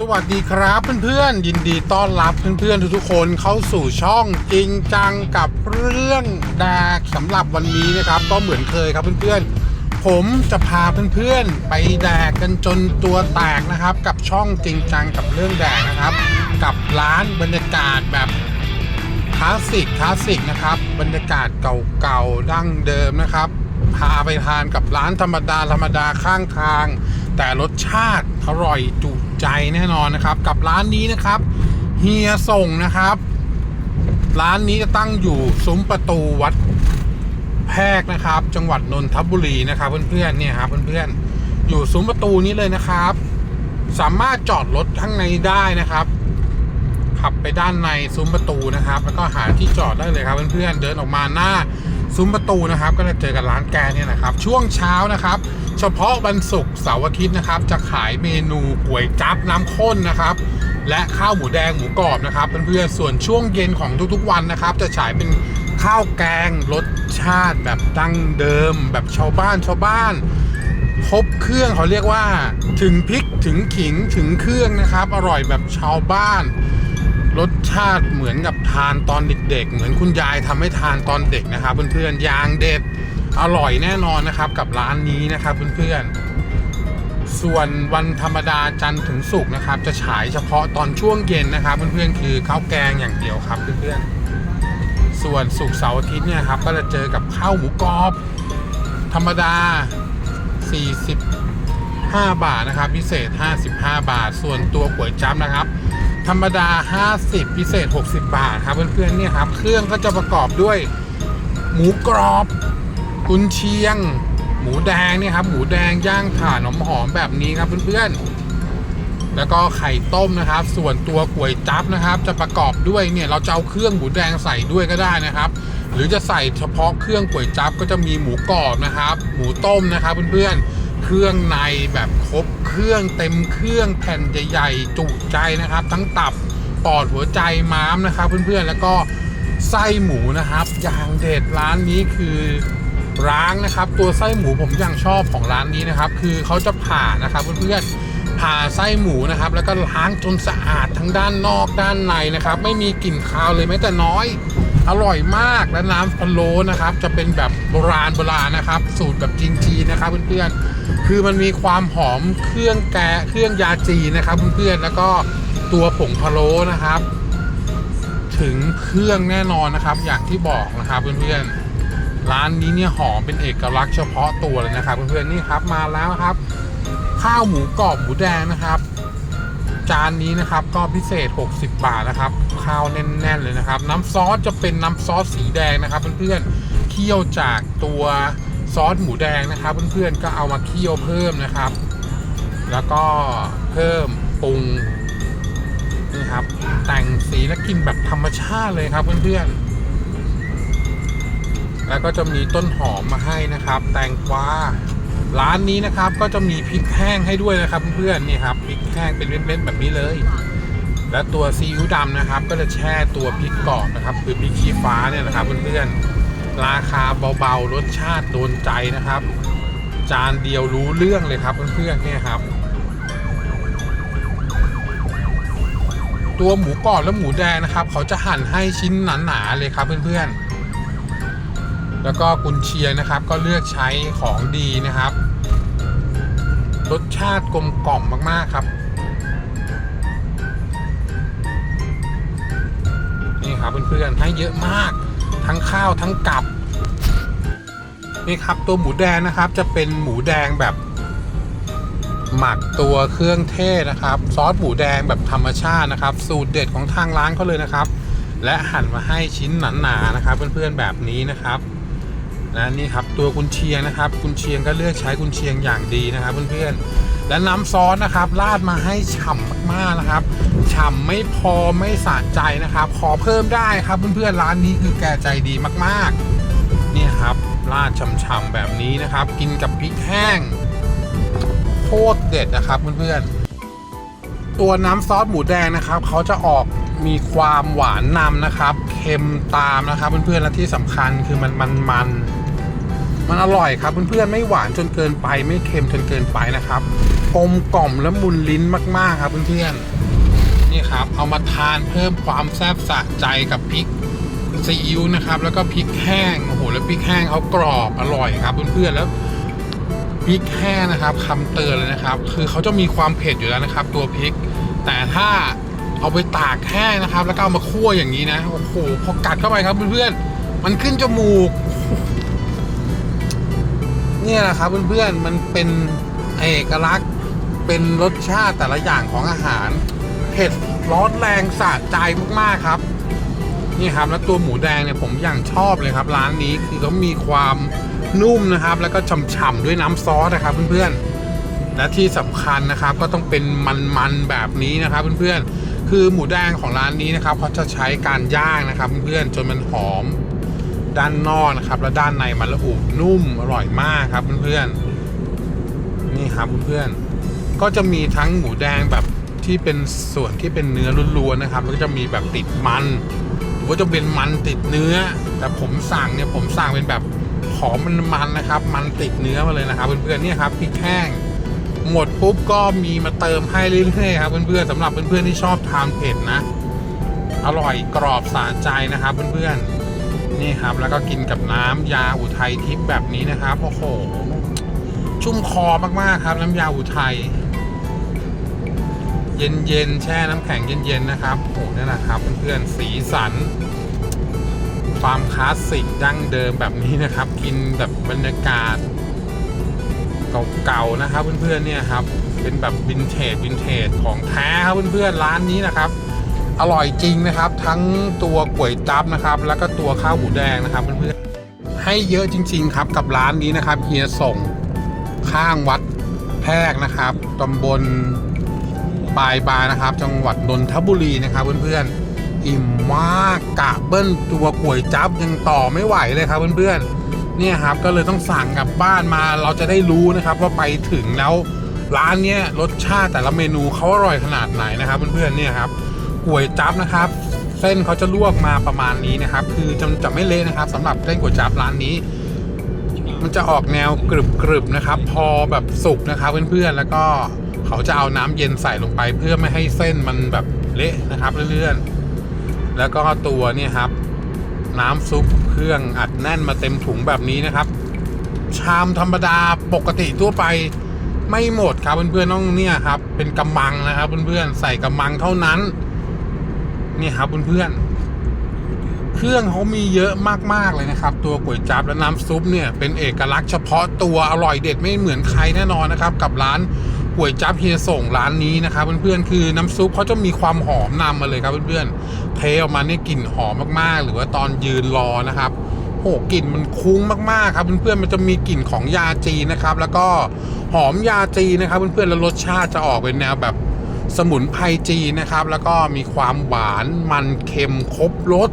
สวัสดีครับเพื่อนๆยินดีต้อนรับเพื่อนๆทุกๆคนเข้าสู่ช่องจริงจังกับเรื่องแดกสำหรับวันนี้นะครับ ก็เหมือนเคยครับเพื่อนๆ ผมจะพาเพื่อนๆไปแดกกันจนตัวแตกนะครับ กับช่องจริงจังกับเรื่องแดกนะครับ กับร้านบรรยากาศแบบคลาสสิกคลาสสิกนะครับ บรรยากาศเก่าๆดั้งเดิมนะครับพาไปทานกับร้านธรรมดาธรรมดาข้างทาง แต่รสชาติอร่อยจุ ใจแน่นอนนะครับ กับร้านนี้นะครับเฮียส่งนะครับ ร้านนี้จะตั้งอยู่ซุ้มประตูวัดแพรกนะครับ จังหวัดนนทบุรีนะครับ เพื่อนๆเนี่ยครับเพื่อนๆอยู่ซุ้มประตูนี้เลยนะครับ สามารถจอดรถข้างในได้นะครับ ขับไปด้านในซุ้มประตูนะครับ แล้วก็หาที่จอดได้เลยครับเพื่อนๆเดินออกมาหน้าซุ้มประตูนะครับ ก็จะเจอกับร้านแกเนี่ยนะครับ ช่วงเช้านะครับ เฉพาะวันศุกร์เสาร์อาทิตย์นะครับ จะขายเมนูก๋วยจั๊บน้ำข้นนะครับ และข้าวหมูแดงหมูกรอบนะครับเพื่อนๆส่วนช่วงเย็นของทุกๆวันนะครับ จะฉายเป็นข้าวแกงรสชาติแบบดั้งเดิม แบบชาวบ้านชาวบ้านครบเครื่องเขาเรียกว่า ถึงพริกถึงขิงถึงเครื่องนะครับ อร่อยแบบชาวบ้าน รสชาติเหมือนกับทานตอนเด็กๆ เหมือนคุณยายทำให้ทานตอนเด็กนะครับ เพื่อนๆยางเด็ด อร่อยแน่นอนนะครับกับร้านนี้นะครับเพื่อนๆ ส่วนวันธรรมดาจันทร์ถึงศุกร์นะครับ จะฉายเฉพาะตอนช่วงเย็นนะครับ เพื่อนๆคือข้าวแกงอย่างเดียวครับเพื่อนๆ ส่วนศุกร์เสาร์อาทิตย์เนี่ยครับก็จะเจอกับข้าวหมูกรอบ ธรรมดา 45 บาทนะครับ พิเศษ 55 บาท ส่วนตัวก๋วยจั๊บนะครับธรรมดา 50 พิเศษ 60 บาทครับเพื่อนๆเนี่ยครับ เครื่องก็จะประกอบด้วย หมูกรอบ กุนเชียง หมูแดงเนี่ยครับหมูแดงย่างถ่านหอมๆแบบนี้ครับเพื่อนๆ แล้วก็ไข่ต้มนะครับ ส่วนตัวก๋วยจั๊บนะครับ จะประกอบด้วยเนี่ยเราจะเอาเครื่องหมูแดงใส่ด้วยก็ได้นะครับ หรือจะใส่เฉพาะเครื่องก๋วยจั๊บก็จะมีหมูกรอบนะครับ หมูต้มนะครับเพื่อนๆเครื่องในแบบครบเครื่องเต็มเครื่องแผ่นใหญ่ๆจุใจนะครับ ทั้งตับปอดหัวใจม้ามนะครับ เพื่อนๆแล้วก็ไส้หมูนะครับอย่างเด็ดร้านนี้คือ ร้างนะครับ ตัวไส้หมูผมย่างชอบของร้านนี้นะครับ คือเขาจะผ่านะครับเพื่อนๆผ่าไส้หมูนะครับ แล้วก็ล้างจนสะอาดทั้งด้านนอกด้านในนะครับ ไม่มีกลิ่นคาวเลยแม้แต่น้อย อร่อยมากและน้ำพะโล้นะครับ จะเป็นแบบโบราณโบราณนะครับ สูตรแบบจีนๆนะครับเพื่อนๆคือมันมีความหอมเครื่องแกะเครื่องยาจีนนะครับเพื่อนๆแล้วก็ตัวผงพะโล้นะครับ ถึงเครื่องแน่นอนนะครับ อย่างที่บอกนะครับเพื่อนๆ ร้านนี้เนี่ยหอมเป็นเอกลักษณ์เฉพาะตัวเลยนะครับเพื่อนๆนี่ครับมาแล้วครับ ข้าวหมูกรอบหมูแดงนะครับ จานนี้นะครับก็พิเศษ 60 บาทนะครับ ข้าวแน่น ๆ เลยนะครับ น้ำซอสจะเป็นน้ำซอสสีแดงนะครับเพื่อนๆเคี่ยวจากตัวซอสหมูแดงนะครับ เพื่อนๆก็เอามาเคี่ยวเพิ่มนะครับ แล้วก็เพิ่มปรุงนี่ครับแต่งสีและกลิ่นแบบธรรมชาติเลยครับเพื่อนๆ แล้วก็จะมีต้นหอมมาให้นะครับ แตงกวาร้านนี้นะครับก็จะมีพริกแห้งให้ด้วยนะครับเพื่อนๆนี่ครับพริกแห้งเป็นเม็ดๆแบบนี้เลย และตัวซีอิ๊วดำนะครับ ก็จะแช่ตัวพริกกรอบนะครับคือพริกชี้ฟ้าเนี่ยนะครับเพื่อนๆราคาเบาๆรสชาติโดนใจนะครับ จานเดียวรู้เรื่องเลยครับเพื่อนๆเนี่ยครับ ตัวหมูกรอบและหมูแดงนะครับ เขาจะหั่นให้ชิ้นหนาๆเลยครับเพื่อนๆ แล้วก็กุนเชียงนะครับ ก็เลือกใช้ของดีนะครับ รสชาติกลมกล่อมมากๆครับ นี่ครับเพื่อนๆให้เยอะมาก ทั้งข้าวทั้งกับนี่ครับตัวหมูแดงนะครับจะเป็นหมูแดงแบบ หมักตัวเครื่องเทศนะครับ ซอสหมูแดงแบบธรรมชาตินะครับ สูตรเด็ดของทางร้านเขาเลยนะครับ และหั่นมาให้ชิ้นหนาๆนะครับ เพื่อนๆแบบนี้นะครับ และนี่ครับตัวกุนเชียงนะครับ กุนเชียงก็เลือกใช้กุนเชียงอย่างดีนะครับเพื่อนๆและน้ำซอสนะครับราดมาให้ฉ่ำมากๆนะครับฉ่ำไม่พอไม่สะใจนะครับ ขอเพิ่มได้ครับเพื่อนๆร้านนี้คือแกใจดีมากๆเนี่ยครับราดฉ่ำๆแบบนี้นะครับ กินกับพริกแห้งโคตรเด็ดนะครับเพื่อนๆตัวน้ำซอสหมูแดงนะครับเขาจะออกมีความหวานนำนะครับ เค็มตามนะครับ เพื่อนๆและที่สำคัญคือมันมันมันมัน มันอร่อยครับเพื่อนๆไม่หวานจนเกินไป ไม่เค็มจนเกินไปนะครับกลมกล่อมและมุนลิ้นมากๆครับเพื่อนๆนี่ครับ เอามาทานเพิ่มความแซ่บสะใจกับพริกซีอิ๊วนะครับ แล้วก็พริกแห้งโอ้โหแล้วพริกแห้งเขากรอบอร่อยครับเพื่อนๆแล้วพริกแห้งนะครับคำเตือนเลยนะครับ คือเขาจะมีความเผ็ดอยู่แล้วนะครับ ตัวพริก แต่ถ้าเอาไปตากแห้งนะครับ แล้วก็เอามาคั่วอย่างนี้นะโอ้โหพอกัดเข้าไปครับเพื่อนๆมันขึ้นจมูก เนี่ยแหละครับเพื่อนๆมันเป็นเอกลักษณ์เป็นรสชาติแต่ละอย่างของอาหารเผ็ดร้อนแรงสะใจมากๆครับ นี่ครับแล้วตัวหมูแดงเนี่ยผมอย่างชอบเลยครับ ร้านนี้คือเขามีความนุ่มนะครับ แล้วก็ฉ่ำๆด้วยน้ำซอสนะครับเพื่อนๆและที่สำคัญนะครับก็ต้องเป็นมันๆแบบนี้นะครับเพื่อนๆคือหมูแดงของร้านนี้นะครับเขาจะใช้การย่างนะครับเพื่อนๆจนมันหอม ด้านนอกนะครับ แล้วด้านในมันละอุนุ่มอร่อยมากครับเพื่อนๆนี่ครับเพื่อนๆก็จะมีทั้งหมูแดงแบบที่เป็นส่วนที่เป็นเนื้อล้วนๆนะครับแล้วก็จะมีแบบติดมันหรือว่าจะเป็นมันติดเนื้อ แต่ผมสั่งเนี่ยผมสั่งเป็นแบบหอมมันมันๆนะครับ มันติดเนื้อมาเลยนะครับเพื่อนๆนี่ครับพริกแห้งหมดปุ๊บก็มีมาเติมให้เรื่อยๆครับเพื่อนๆสำหรับเพื่อนๆที่ชอบทานเผ็ดนะ อร่อยกรอบสะใจนะครับเพื่อนๆ นี่ครับแล้วก็กินกับน้ำยาอุทัยทิพย์แบบนี้นะครับโอ้โหชุ่มคอมากๆครับ น้ำยาอุทัยเย็นๆแช่น้ำแข็งเย็นๆนะครับโอ้โหนี่แหละครับเพื่อนๆสีสัน ความคลาสสิกดั้งเดิมแบบนี้นะครับ กินแบบบรรยากาศเก่าๆนะครับเพื่อนๆเนี่ยครับเป็นแบบวินเทจวินเทจของแท้ครับเพื่อนๆร้านนี้นะครับ อร่อยจริงนะครับ ทั้งตัวก๋วยจั๊บนะครับ แล้วก็ตัวข้าวหมูแดงนะครับเพื่อนๆให้เยอะจริง ๆ ครับกับร้านนี้นะครับเฮียส่งข้างวัดแพรกนะครับตำบลปลายบานะครับ จังหวัดนนทบุรีนะครับเพื่อนๆอิ่มมากกะเบิ้ลตัวก๋วยจั๊บยังต่อไม่ไหวเลยครับเพื่อนๆเนี่ยครับก็เลยต้องสั่งกลับบ้านมาเราจะได้รู้นะครับว่าไปถึงแล้วร้านเนี้ยรสชาติแต่ละเมนูเขาอร่อยขนาดไหนนะครับเพื่อนๆเนี่ยครับ ก๋วยจั๊บนะครับ เส้นเขาจะลวกมาประมาณนี้นะครับ คือจะจะไม่เละนะครับสำหรับเส้นก๋วยจั๊บร้านนี้ มันจะออกแนวกรึบกรึบๆนะครับ พอแบบสุกนะครับเพื่อนๆแล้วก็เขาจะเอาน้ำเย็นใส่ลงไป เพื่อไม่ให้เส้นมันแบบเละนะครับเลื่อนๆแล้วก็ตัวเนี่ยครับ น้ำซุปเครื่องอัดแน่นมาเต็มถุงแบบนี้นะครับ ชามธรรมดาปกติทั่วไปไม่หมดครับเพื่อนๆต้องเนี่ยครับ เป็นกำมังนะครับเพื่อนๆใส่กำมังเท่านั้น นี่ครับเพื่อนๆเครื่องเขามีเยอะมากๆเลยนะครับ ตัวก๋วยจั๊บและน้ำซุปเนี่ยเป็นเอกลักษณ์เฉพาะตัวอร่อยเด็ดไม่เหมือนใครแน่นอนนะครับ กับร้านก๋วยจั๊บเฮียส่งร้านนี้นะครับเพื่อนๆคือน้ำซุปเขาจะมีความหอมนำมาเลยครับเพื่อนๆเทออกมาเนี่ยกลิ่นหอมมากๆ หรือว่าตอนยืนรอนะครับโอ้กลิ่นมันคุ้งมากๆครับเพื่อนๆมันจะมีกลิ่นของยาจีนะครับ แล้วก็หอมยาจีนนะครับเพื่อนๆแล้วรสชาติจะออกเป็นแนวแบบ สมุนไพรจีนนะครับ แล้วก็มีความหวานมันเค็มครบรส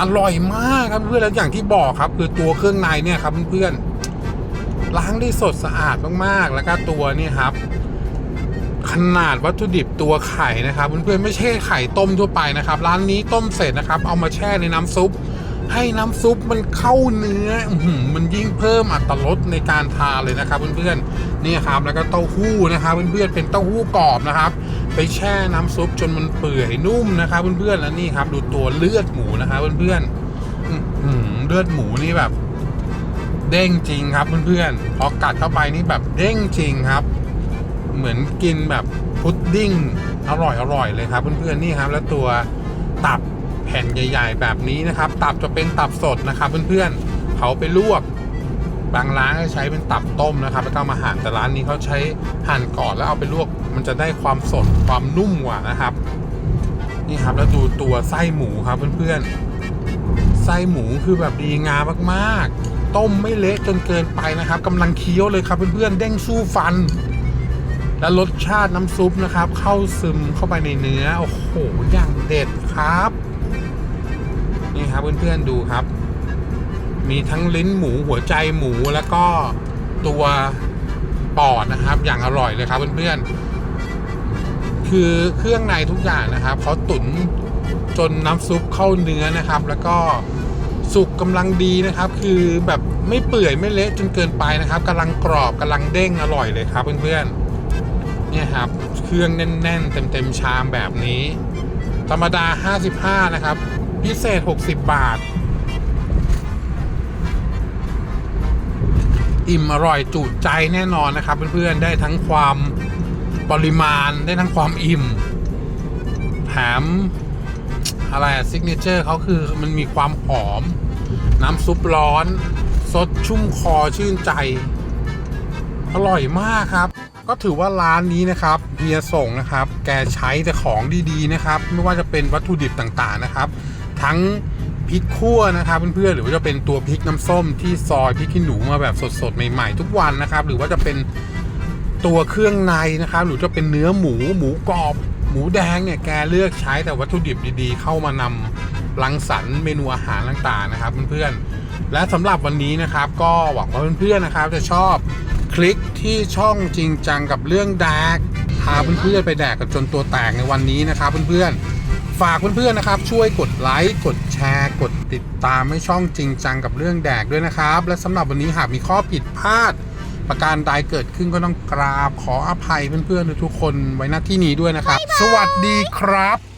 อร่อยมากครับเพื่อนแล้วอย่างที่บอกครับ คือตัวเครื่องในเนี่ยครับเพื่อนๆล้างได้สดสะอาดมากๆ แล้วก็ตัวเนี่ยครับ ขนาดวัตถุดิบตัวไข่นะครับเพื่อนๆไม่ใช่ไข่ต้มทั่วไปนะครับ ร้านนี้ต้มเสร็จนะครับ เอามาแช่ในน้ำซุป ให้น้ำซุปมันเข้าเนื้อมันยิ่งเพิ่มอัตรสในการทานเลยนะครับเพื่อนๆนี่ครับแล้วก็เต้าหู้นะครับเพื่อนๆเป็นเต้าหู้กรอบนะครับ ไปแช่น้ำซุปจนมันเปื่อยนุ่มนะครับเพื่อนๆแล้วนี่ครับ ดูตัวเลือดหมูนะครับเพื่อนๆเลือดหมูนี่แบบ เด้งจริงครับเพื่อนๆพอกัดเข้าไปนี่แบบเด้งจริงครับ เหมือนกินแบบพุดดิ้งอร่อยอร่อยเลยครับเพื่อนๆนี่ครับ แล้วตัวตับ ผ่นใหญ่ ๆ แบบนี้นะครับ ตับจะเป็นตับสดนะครับ เพื่อนๆเขาไปลวกบางร้านก็ใช้เป็นตับต้มนะครับแล้วก็ามาหั่นแต่ร้านนี้เขาใช้หั่นก่อนแล้วเอาไปลวก มันจะได้ความสดความนุ่มกว่านะครับ นี่ครับแล้วดูตัวไส้หมูครับเพื่อนๆไส้หมูคือแบบดีงามมากๆ ต้มไม่เละจนเกินไปนะครับกำลังเคี้ยวเลยครับเพื่อนๆเด้งสู้ฟัน และรสชาติน้ำซุปนะครับ เข้าซึมเข้าไปในเนื้อโอ้โหอย่างเด็ดครับ นี่ครับเพื่อนๆดูครับ มีทั้งลิ้นหมูหัวใจหมูแล้วก็ตัวปอดนะครับ อย่างอร่อยเลยครับเพื่อนๆคือเครื่องในทุกอย่างนะครับเขาตุ๋นจนน้ำซุปเข้าเนื้อนะครับ แล้วก็สุกกำลังดีนะครับ คือแบบไม่เปื่อยไม่เละจนเกินไปนะครับกำลังกรอบกำลังเด้งอร่อยเลยครับเพื่อนๆเนี่ยครับเครื่องแน่นๆ เต็มๆชามแบบนี้ ธรรมดา 55 นะครับ พิเศษ 60 บาท อิ่มอร่อยจุใจแน่นอนนะครับ เพื่อน ๆ ได้ทั้งความปริมาณได้ทั้งความอิ่ม แถมอะไรซิกเนเจอร์เขาคือมันมีความหอม น้ำซุปร้อน สดชุ่มคอชื่นใจ อร่อยมากครับ ก็ถือว่าร้านนี้นะครับเฮียส่งนะครับ แกใช้แต่ของดีๆนะครับ ไม่ว่าจะเป็นวัตถุดิบต่างๆนะครับ ทั้งพริกคั่วนะครับเพื่อนๆหรือว่าจะเป็นตัวพริกน้ำส้มที่ซอยพริกขี้หนูมาแบบสดๆใหม่ๆ ทุกวันนะครับ หรือว่าจะเป็นตัวเครื่องในนะครับ หรือจะเป็นเนื้อหมูหมูกรอบ หมูแดงเนี่ยแกเลือกใช้แต่วัตถุดิบดีๆ เข้ามานำรังสรรค์เมนูอาหารต่างๆนะครับเพื่อนๆและสำหรับวันนี้นะครับ ก็หวังว่าเพื่อนๆนะครับ จะชอบคลิกที่ช่องจริงจังกับเรื่องแดกพาเพื่อนๆไปแดกกันจนตัวแตกในวันนี้นะครับเพื่อนๆ ฝากเพื่อนๆนะครับ ช่วยกดไลค์กดแชร์กดติดตามให้ช่องจริงจังกับเรื่องแดกด้วยนะครับ และสำหรับวันนี้หากมีข้อผิดพลาด ประการใดเกิดขึ้นก็ต้องกราบขออภัยเพื่อนๆทุกๆคนไว้ณที่นี้ด้วยนะครับ สวัสดีครับ